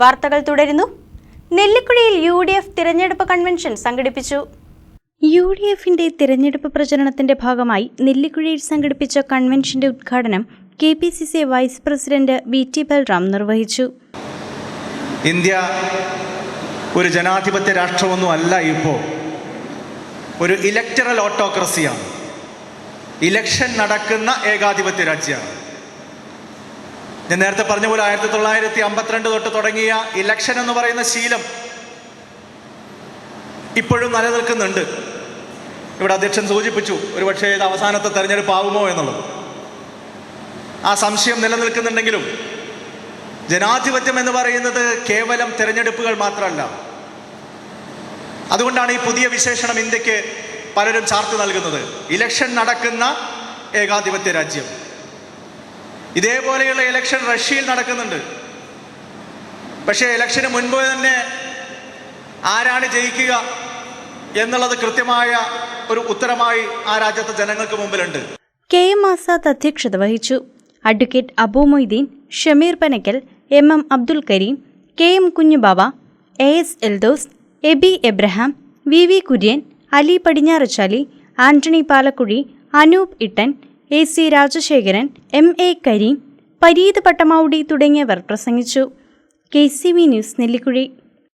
വാർത്തകൾ തുടരുന്നു. നെല്ലിക്കുഴിയിൽ യു ഡി എഫ് തിരഞ്ഞെടുപ്പ് കൺവെൻഷൻ സംഘടിപ്പിച്ചു. യു ഡി എഫിന്റെ തിരഞ്ഞെടുപ്പ് പ്രചരണത്തിന്റെ ഭാഗമായി നെല്ലിക്കുഴിയിൽ സംഘടിപ്പിച്ച കൺവെൻഷന്റെ ഉദ്ഘാടനം K P C C vice president V T Balram നിർവഹിച്ചു. ഇന്ത്യ ഒരു ജനാധിപത്യ രാഷ്ട്രമൊന്നും അല്ല ഇപ്പോൾ ഒരു ഇലക്ടറൽ ഓട്ടോക്രസിയാണ് ഇലക്ഷൻ നടക്കുന്ന ഏകാധിപത്യ രാജ്യമാണ്. ഞാൻ നേരത്തെ പറഞ്ഞ പോലെ ആയിരത്തി തൊള്ളായിരത്തി അമ്പത്തിരണ്ട് തൊട്ട് തുടങ്ങിയ ഇലക്ഷൻ എന്ന് പറയുന്ന ശീലം ഇപ്പോഴും നിലനിൽക്കുന്നുണ്ട്. ഇവിടെ അധ്യക്ഷൻ സൂചിപ്പിച്ചു ഒരുപക്ഷെ ഇത് അവസാനത്തെ തെരഞ്ഞെടുപ്പ് ആവുമോ എന്നുള്ളത്. ആ സംശയം നിലനിൽക്കുന്നുണ്ടെങ്കിലും ജനാധിപത്യം എന്ന് പറയുന്നത് കേവലം തിരഞ്ഞെടുപ്പുകൾ മാത്രമല്ല. അതുകൊണ്ടാണ് ഈ പുതിയ വിശേഷണം ഇന്ത്യയ്ക്ക് പലരും ചാർത്ത് നൽകുന്നത്. ഇലക്ഷൻ നടക്കുന്ന ഏകാധിപത്യ രാജ്യം. ഇതേപോലെയുള്ള ഇലക്ഷൻ റഷ്യയിൽ നടക്കുന്നുണ്ട്. പക്ഷേ ഇലക്ഷന് മുൻപ് തന്നെ ആരാണ് ജയിക്കുക എന്നുള്ളത് കൃത്യമായ ഒരു ഉത്തരമായി ആ രാജ്യത്തെ ജനങ്ങൾക്ക് മുമ്പിലുണ്ട്. കെ എം ആസാദ് അധ്യക്ഷത വഹിച്ചു. Advocate Abu Moideen Shameer Panakkal M M Abdul Kareem K M Kunjubaba A S Eldose A B Abraham V V Kurian Ali Padinjarachali Antony Palakuzhi Anoop Ittan A C Rajasekharan M A Kareem Pareeth Pattamavudi തുടങ്ങിയവർ പ്രസംഗിച്ചു. K C V news Nellikuzhi.